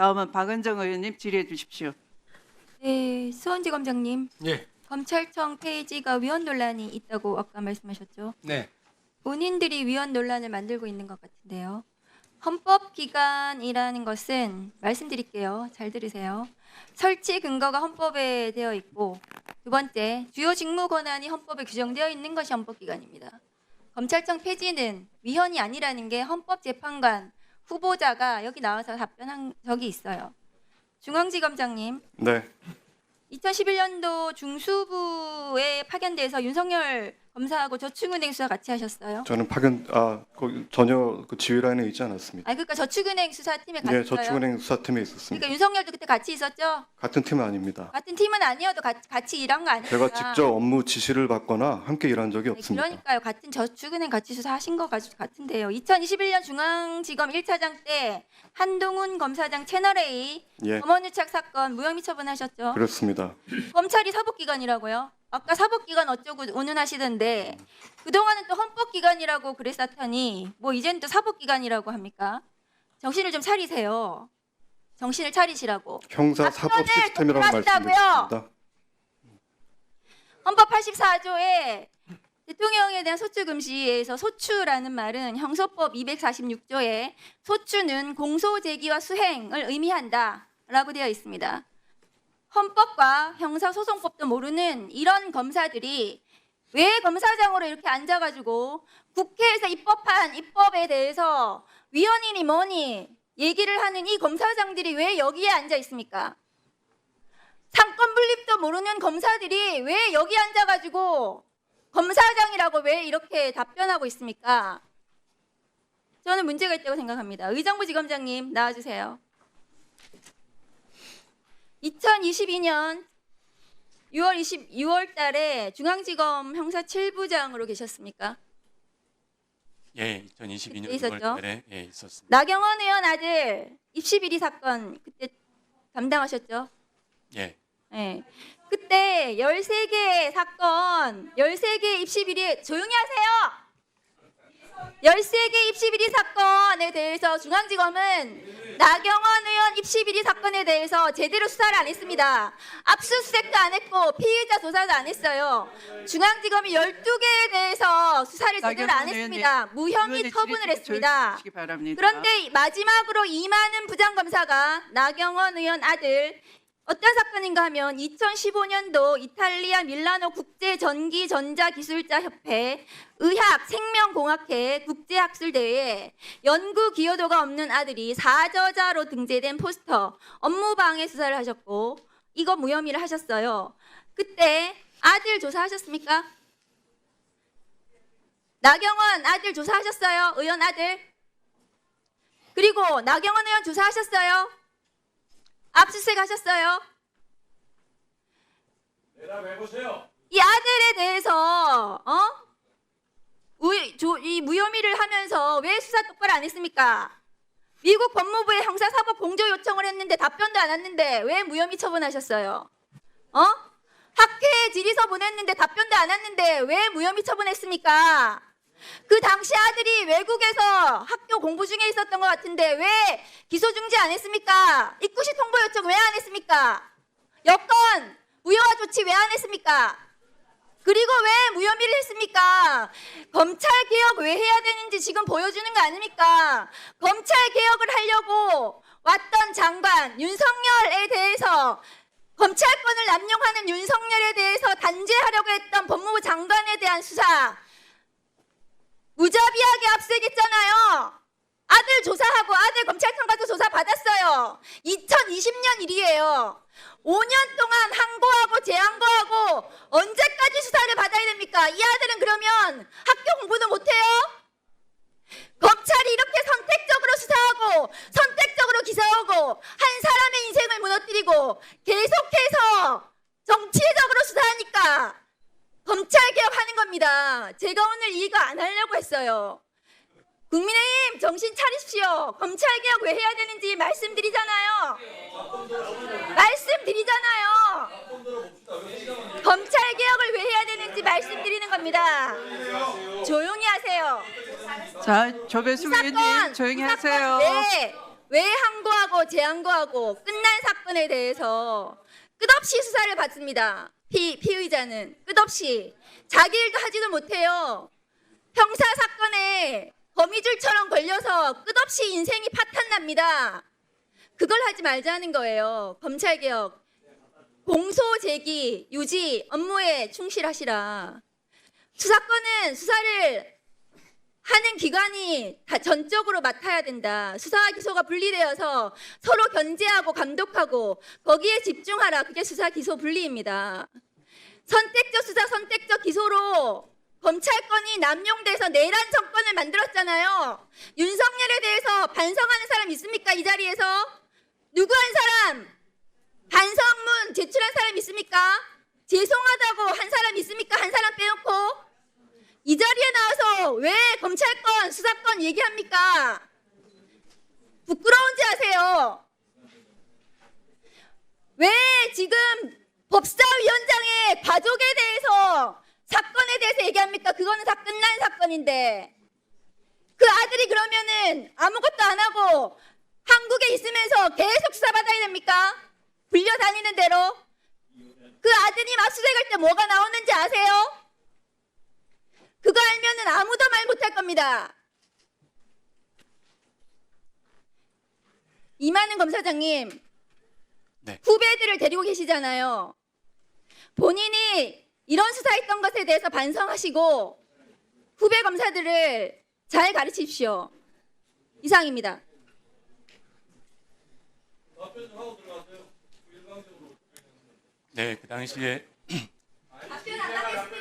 다음은 박은정 의원님 질의해 주십시오. 네, 수원지검장님. 예. 검찰청 페이지가 위헌 논란이 있다고 아까 말씀하셨죠. 네. 본인들이 위헌 논란을 만들고 있는 것 같은데요. 헌법기관이라는 것은 말씀드릴게요. 잘 들으세요. 설치 근거가 헌법에 되어 있고 두 번째 주요 직무 권한이 헌법에 규정되어 있는 것이 헌법기관입니다. 검찰청 폐지는 위헌이 아니라는 게 헌법재판관 후보자가 여기 나와서 답변한 적이 있어요. 중앙지검장님 네, 2011년도 중수부에 파견돼서 윤석열 검사하고 저축은행 수사 같이 하셨어요? 저는 파견 아 거기 전혀 그 지휘라인에 있지 않았습니다. 아 그러니까 저축은행 수사팀에 같이 예, 있어요? 저축은행 수사팀에 있었습니다. 그러니까 윤석열도 그때 같이 있었죠? 같은 팀은 아닙니다. 같은 팀은 아니어도 같이, 같이 일한 거 아니에요? 제가 직접 업무 지시를 받거나 함께 일한 적이 없습니다. 그러니까요. 같은 저축은행 같이 수사하신 거 같은데요. 2021년 중앙지검 1차장 때 한동훈 검사장 채널A 예, 검언유착 사건 무혐의 처분하셨죠? 그렇습니다. 검찰이 사법기관이라고요? 아까 사법기관 어쩌고 운운하시던데 그동안은 또 헌법기관이라고 그랬었더니 뭐 이젠 또 사법기관이라고 합니까? 정신을 좀 차리세요. 정신을 차리시라고. 형사 사법 시스템이라고 말씀드렸습니다. 헌법 84조에 대통령에 대한 소추 금지에서 소추라는 말은 형소법 246조에 소추는 공소 제기와 수행을 의미한다라고 되어 있습니다. 헌법과 형사소송법도 모르는 이런 검사들이 왜 검사장으로 이렇게 앉아가지고 국회에서 입법한 입법에 대해서 위헌이니 뭐니 얘기를 하는 이 검사장들이 왜 여기에 앉아 있습니까? 상권 분립도 모르는 검사들이 왜 여기 앉아가지고 검사장이라고 왜 이렇게 답변하고 있습니까? 저는 문제가 있다고 생각합니다. 의정부 지검장님 나와주세요. 2022년 6월 20 6월 달에 중앙지검 형사 7부장으로 계셨습니까? 예, 2022년 그때 있었죠? 6월 달에 예, 있었습니다. 나경원 의원 아들 입시 비리 사건 그때 담당하셨죠? 예. 예. 그때 13개 사건, 13개 입시 비리 조용히 하세요. 13개 입시 비리 사건에 대해서 중앙지검은 나경원 의원 입시 비리 사건에 대해서 제대로 수사를 안 했습니다. 압수수색도 안 했고 피의자 조사도 안 했어요. 중앙지검이 12개에 대해서 수사를 제대로 안 했습니다. 무혐의 처분을 했습니다. 그런데 마지막으로 이만은 부장검사가 나경원 의원 아들 어떤 사건인가 하면 2015년도 이탈리아 밀라노 국제 전기 전자 기술자 협회 의학 생명공학회 국제 학술 대회에 연구 기여도가 없는 아들이 사저자로 등재된 포스터 업무 방해 수사를 하셨고 이거 무혐의를 하셨어요. 그때 아들 조사하셨습니까? 나경원 아들 조사하셨어요? 의원 아들? 그리고 나경원 의원 조사하셨어요? 압수수색 하셨어요? 이 아들에 대해서 어? 우, 조, 이 무혐의를 하면서 왜 수사 똑바로 안 했습니까? 미국 법무부에 형사사법 공조 요청을 했는데 답변도 안 왔는데 왜 무혐의 처분하셨어요? 어? 학회에 질의서 보냈는데 답변도 안 왔는데 왜 무혐의 처분했습니까? 그 당시 아들이 외국에서 학교 공부 중에 있었던 것 같은데 왜 기소 중지 안 했습니까? 입구시 통보 요청 왜 안 했습니까? 여건 무효화 조치 왜 안 했습니까? 그리고 왜 무혐의를 했습니까? 검찰 개혁 왜 해야 되는지 지금 보여주는 거 아닙니까? 검찰 개혁을 하려고 왔던 장관 윤석열에 대해서 검찰권을 남용하는 윤석열에 대해서 단죄하려고 했던 법무부 장관에 대한 수사 무자비하게 압수했잖아요. 아들 조사하고 아들 검찰청 가서 조사 받았어요. 2020년 일이에요. 5년 동안 항고하고 재항고하고 언제까지 수사를 받아야 됩니까? 이 아들은 그러면 학교 공부도 못해요? 검찰이 이렇게 선택적으로 수사하고 선택적으로 기소하고 한 사람의 인생을 무너뜨리고 계속해서 정치적으로 수사하니까 검찰 개혁하는 겁니다. 제가 오늘 이거 안 하려고 했어요. 국민의힘 정신 차리십시오. 검찰 개혁 왜 해야 되는지 말씀드리잖아요. 말씀드리잖아요. 검찰 개혁을 왜 해야 되는지 말씀드리는 겁니다. 조용히 하세요. 자, 조배수 의원님 조용히 하세요. 왜, 왜 항고하고 재항고하고 끝난 사건에 대해서 끝없이 수사를 받습니다. 피, 피의자는 끝없이 자기 일도 하지도 못해요. 형사 사건에 거미줄처럼 걸려서 끝없이 인생이 파탄납니다. 그걸 하지 말자는 거예요. 검찰개혁. 공소 제기, 유지, 업무에 충실하시라. 수사권은 수사를 하는 기관이 다 전적으로 맡아야 된다. 수사와 기소가 분리되어서 서로 견제하고 감독하고 거기에 집중하라. 그게 수사 기소 분리입니다. 선택적 수사, 선택적 기소로 검찰권이 남용돼서 내란 정권을 만들었잖아요. 윤석열에 대해서 반성하는 사람 있습니까? 이 자리에서 누구 한 사람 반성문 제출한 사람 있습니까? 죄송하다고 한 사람 있습니까? 한 사람 빼놓고 왜 검찰권, 수사권 얘기합니까? 부끄러운지 아세요? 왜 지금 법사위원장의 가족에 대해서 사건에 대해서 얘기합니까? 그거는 다 끝난 사건인데 그 아들이 그러면은 아무것도 안 하고 한국에 있으면서 계속 수사받아야 됩니까? 불려다니는 대로 그 아드님 압수수색 할 때 뭐가 나오는지 아세요? 그거 알면은 아무도 말 못할 겁니다. 이만은 검사장님, 네. 후배들을 데리고 계시잖아요. 본인이 이런 수사했던 것에 대해서 반성하시고 후배 검사들을 잘 가르치십시오. 이상입니다. 네, 그 당시에 답변 안 하겠습니다.